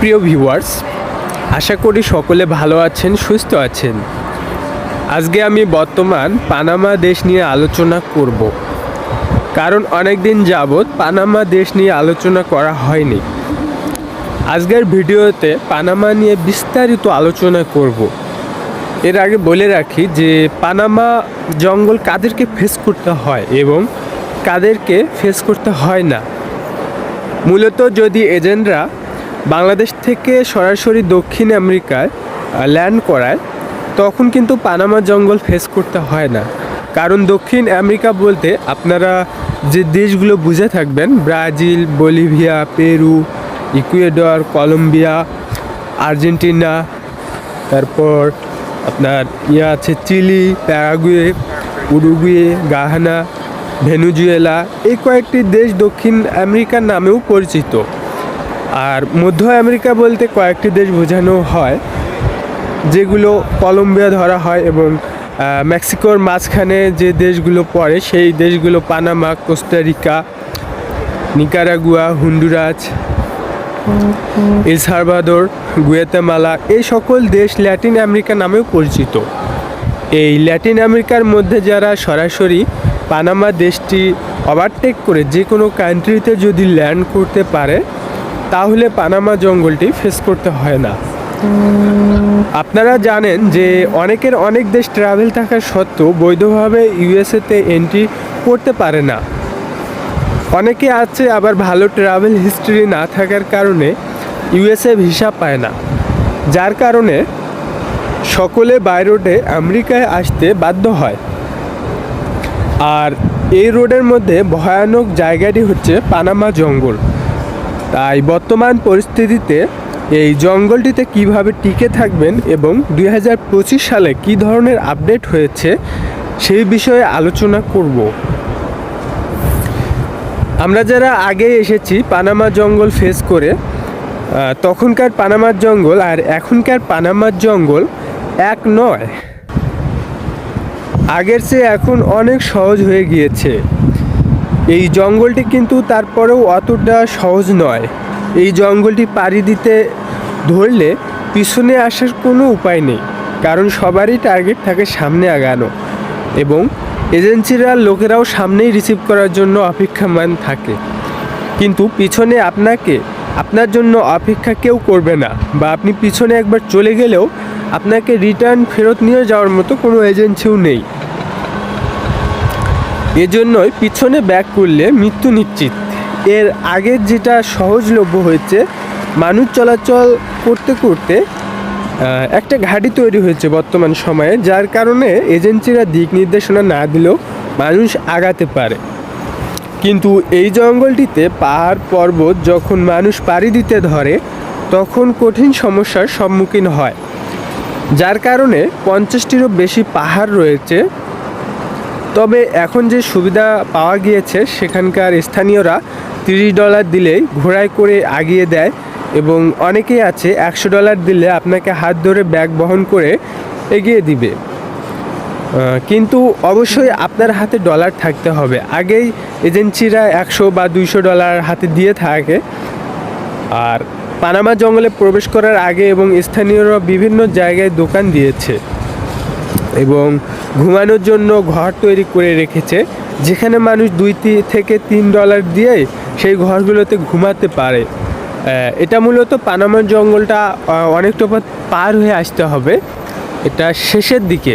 প্রিয় ভিউয়ার্স, আশা করি সকলে ভালো আছেন, সুস্থ আছেন। আজকে আমি বর্তমান পানামা দেশ নিয়ে আলোচনা করব। কারণ অনেক দিন যাবৎ পানামা দেশ নিয়ে আলোচনা করা হয়নি। আজকের ভিডিওতে পানামা নিয়ে বিস্তারিত আলোচনা করব। এর আগে বলে রাখি যে, পানামা জঙ্গল কাদেরকে ফেস করতে হয় এবং কাদেরকে ফেস করতে হয় না। মূলত যদি এজেন্টরা বাংলাদেশ থেকে সরাসরি দক্ষিণ আমেরিকায় ল্যান্ড করায়, তখন কিন্তু পানামা জঙ্গল ফেস করতে হয় না। কারণ দক্ষিণ আমেরিকা বলতে আপনারা যে দেশগুলো বুঝে থাকবেন, Brazil, Bolivia, Peru, Ecuador, Colombia, Argentina, তারপর আপনার ইয়ে আছে Chile, Paraguay, Uruguay, Ghana, Venezuela, এই কয়েকটি দেশ দক্ষিণ আমেরিকার নামেও পরিচিত। আর মধ্য আমেরিকা বলতে কয়েকটি দেশ বোঝানো হয় যেগুলো কলম্বিয়া ধরা হয় এবং মেক্সিকোর মাঝখানে যে দেশগুলো পড়ে সেই দেশগুলো Panama Costa Rica Nicaragua Honduras El Salvador Guatemala এই সকল দেশ ল্যাটিন আমেরিকা নামেও পরিচিত। এই ল্যাটিন আমেরিকার মধ্যে যারা সরাসরি পানামা দেশটি ওভারটেক করে যে কোনো কান্ট্রিতে যদি ল্যান্ড করতে পারে তাহলে পানামা জঙ্গলটি ফেস করতে হয় না। আপনারা জানেন যে অনেকের অনেক দেশ ট্রাভেল থাকা সত্ত্বেও বৈধভাবে ইউএসএতে এন্ট্রি করতে পারে না। অনেকে আছে আবার ভালো ট্রাভেল হিস্ট্রি না থাকার কারণে ইউএসএ ভিসা পায় না। যার কারণে সকলে রোডে আমেরিকায় আসতে বাধ্য হয়। আর এই রোডের মধ্যে ভয়ানক জায়গাটি হচ্ছে পানামা জঙ্গল। তাই বর্তমান পরিস্থিতিতে এই জঙ্গলটিতে কীভাবে টিকে থাকবেন এবং দুই হাজার পঁচিশ সালে কি ধরনের আপডেট হয়েছে সেই বিষয়ে আলোচনা করব। আমরা যারা আগে এসেছি পানামা জঙ্গল ফেস করে তখনকার পানামার জঙ্গল আর এখনকার পানামার জঙ্গল এক নয়। আগের চেয়ে এখন অনেক সহজ হয়ে গিয়েছে। এই জঙ্গলটি কিন্তু তারপরেও অতটা সহজ নয়। এই জঙ্গলটি পাড়ি দিতে ধরলে পিছনে আসার কোনো উপায় নেই, কারণ সবারই টার্গেট থাকে সামনে আগানো এবং এজেন্সিরা লোকেরাও সামনেই রিসিভ করার জন্য অপেক্ষামান থাকে। কিন্তু পিছনে আপনাকে, আপনার জন্য অপেক্ষা কেউ করবে না বা আপনি পিছনে একবার চলে গেলেও আপনাকে রিটার্ন ফেরত নিয়ে যাওয়ার মতো কোনো এজেন্সিও নেই। এজন্যই পিছনে ব্যাক করলে মৃত্যু নিশ্চিত। এর আগে যেটা সহজলভ্য হয়েছে, মানুষ চলাচল করতে করতে একটা ঘাঁটি তৈরি হয়েছে বর্তমান সময়ে, যার কারণে এজেন্সিরা দিক নির্দেশনা না দিলেও মানুষ আগাতে পারে। কিন্তু এই জঙ্গলটিতে পাহাড় পর্বত যখন মানুষ পাড়ি দিতে ধরে, তখন কঠিন সমস্যার সম্মুখীন হয়। যার কারণে পঞ্চাশটিরও বেশি পাহাড় রয়েছে তবে এখন যে সুবিধা পাওয়া গিয়েছে, সেখানকার স্থানীয়রা তিরিশ ডলার দিলেই ঘোড়ায় করে আগিয়ে দেয় এবং অনেকেই আছে একশো ডলার দিলে আপনাকে হাত ধরে ব্যাগ বহন করে এগিয়ে দিবে। কিন্তু অবশ্যই আপনার হাতে ডলার থাকতে হবে। আগেই এজেন্সিরা একশো বা দুইশো ডলার হাতে দিয়ে থাকে। আর পানামা জঙ্গলে প্রবেশ করার আগে এবং স্থানীয়রা বিভিন্ন জায়গায় দোকান দিয়েছে। এবং ঘুমানোর জন্য ঘর তৈরি করে রেখেছে, যেখানে মানুষ দুই থেকে তিন ডলার দিয়ে সেই ঘরগুলোতে ঘুমাতে পারে। এটা মূলত পানামার জঙ্গলটা অনেকটা পার হয়ে আসতে হবে। এটা শেষের দিকে।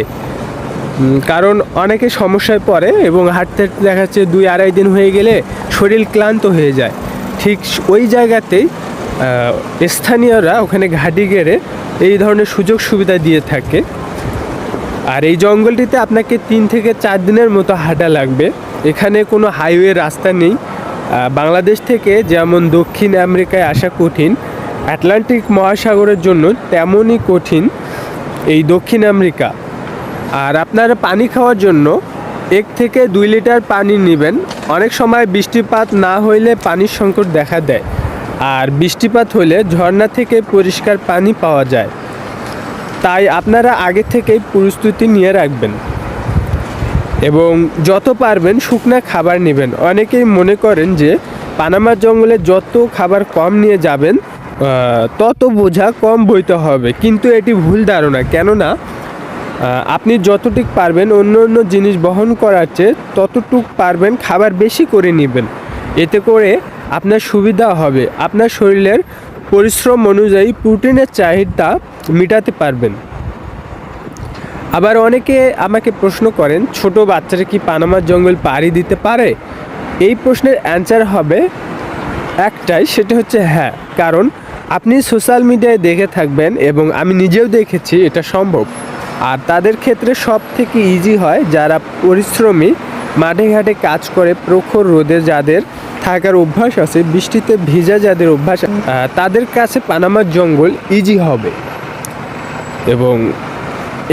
কারণ অনেকে সমস্যায় পড়ে এবং হাঁটতে হাঁটতে দেখা যাচ্ছে দুই আড়াই দিন হয়ে গেলে শরীর ক্লান্ত হয়ে যায়। ঠিক ওই জায়গাতেই স্থানীয়রা ওখানে ঘাটি গেড়ে এই ধরনের সুযোগ সুবিধা দিয়ে থাকে। আর এই জঙ্গলটিতে আপনাকে তিন থেকে চার দিনের মতো হাঁটা লাগবে। এখানে কোনো হাইওয়ে রাস্তা নেই। বাংলাদেশ থেকে যেমন দক্ষিণ আমেরিকায় আসা কঠিন, আটলান্টিক মহাসাগরের জন্য তেমনই কঠিন এই দক্ষিণ আমেরিকা। আর আপনারা পানি খাওয়ার জন্য এক থেকে দুই লিটার পানি নেবেন। অনেক সময় বৃষ্টিপাত না হইলে পানির সংকট দেখা দেয়। আর বৃষ্টিপাত হলে ঝর্ণা থেকে পরিষ্কার পানি পাওয়া যায়। তাই আপনারা আগে থেকেই প্রস্তুতি নিয়ে রাখবেন। এবং যত পারবেন শুকনা খাবার নেবেন। অনেকেই মনে করেন যে পানামা জঙ্গলে যত খাবার কম নিয়ে যাবেন তত বোঝা কম বইতে হবে। কিন্তু এটি ভুল ধারণা। কেননা আপনি যতটুক পারবেন অন্য অন্য জিনিস বহন করার চেয়ে ততটুক পারবেন খাবার বেশি করে নেবেন। এতে করে আপনার সুবিধা হবে। আপনার শরীরের পরিশ্রম অনুযায়ী প্রোটিনের চাহিদা মেটাতে পারবেন। আবার অনেকে আমাকে প্রশ্ন করেন, ছোট বাচ্চারা কি পানামার জঙ্গল পাড়ি দিতে পারে? এই প্রশ্নের অ্যান্সার হবে একটাই, সেটা হচ্ছে হ্যাঁ। কারণ আপনি সোশ্যাল মিডিয়ায় দেখে থাকবেন এবং আমি নিজেও দেখেছি এটা সম্ভব। আর তাদের ক্ষেত্রে সব থেকে ইজি হয় যারা পরিশ্রমী মাঠে ঘাটে কাজ করে প্রখর রোদে যাদের থাকার অভ্যাস আছে, বৃষ্টিতে ভিজা যাদের অভ্যাস তাদের কাছে পানামার জঙ্গল ইজি হবে। এবং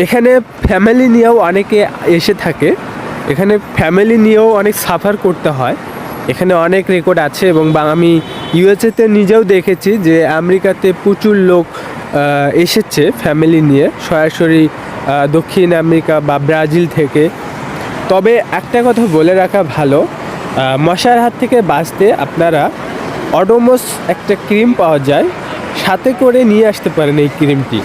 এখানে ফ্যামিলি নিয়েও অনেকে এসে থাকে। এখানে ফ্যামিলি নিয়েও অনেক সাফার করতে হয়। এখানে অনেক রেকর্ড আছে এবং আমি ইউএসএতে নিজেও দেখেছি যে আমেরিকাতে প্রচুর লোক এসেছে ফ্যামিলি নিয়ে। সরাসরি দক্ষিণ আমেরিকা বা ব্রাজিল থেকে। তবে একটা কথা বলে রাখা ভালো মশার হাত থেকে বাঁচতে আপনারা অডোমোস একটা ক্রিম পাওয়া যায়, সাথে করে নিয়ে আসতে পারেন এই ক্রিমটি।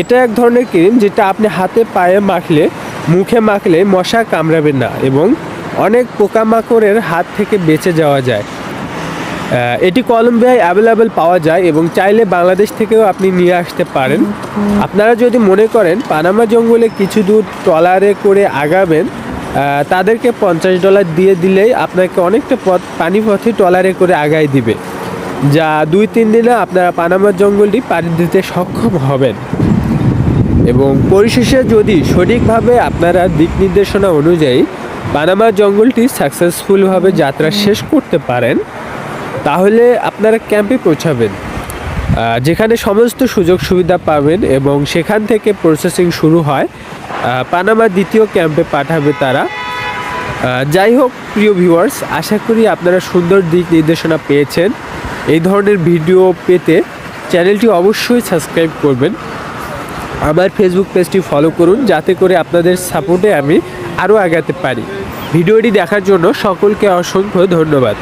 এটা এক ধরনের ক্রিম যেটা আপনি হাতে পায়ে মাখলে, মুখে মাখলে মশা কামড়াবে না এবং অনেক পোকামাকড়ের হাত থেকে বেঁচে যাওয়া যায়। এটি কলম্বিয়ায় অ্যাভেলেবেল পাওয়া যায় এবং চাইলে বাংলাদেশ থেকেও আপনি নিয়ে আসতে পারেন। আপনারা যদি মনে করেন, পানামা জঙ্গলে কিছু দূর ট্রলারে করে আগাবেন তাদেরকে পঞ্চাশ ডলার দিয়ে দিলেই আপনাকে অনেকটা পথ পানি পথে ট্রলারে করে আগায় দিবে। যা দুই তিন দিনে আপনারা পানামা জঙ্গলটি পাড়ি দিতে সক্ষম হবেন। এবং পরিশেষে যদি সঠিকভাবে আপনারা দিক নির্দেশনা অনুযায়ী পানামা জঙ্গলটি সাকসেসফুলভাবে যাত্রা শেষ করতে পারেন, তাহলে আপনারা ক্যাম্পে পৌঁছাবেন। যেখানে সমস্ত সুযোগ সুবিধা পাবেন এবং সেখান থেকে প্রসেসিং শুরু হয়। পানামা দ্বিতীয় ক্যাম্পে পাঠাবে তারা। যাই হোক, প্রিয় ভিউয়ার্স আশা করি আপনারা সুন্দর দিক নির্দেশনা পেয়েছেন। এই ধরনের ভিডিও পেতে চ্যানেলটি অবশ্যই সাবস্ক্রাইব করবেন। আমার ফেসবুক পেজটি ফলো করুন, যাতে করে আপনাদের সাপোর্টে আমি আরও আগাতে পারি। ভিডিওটি দেখার জন্য সকলকে অসংখ্য ধন্যবাদ।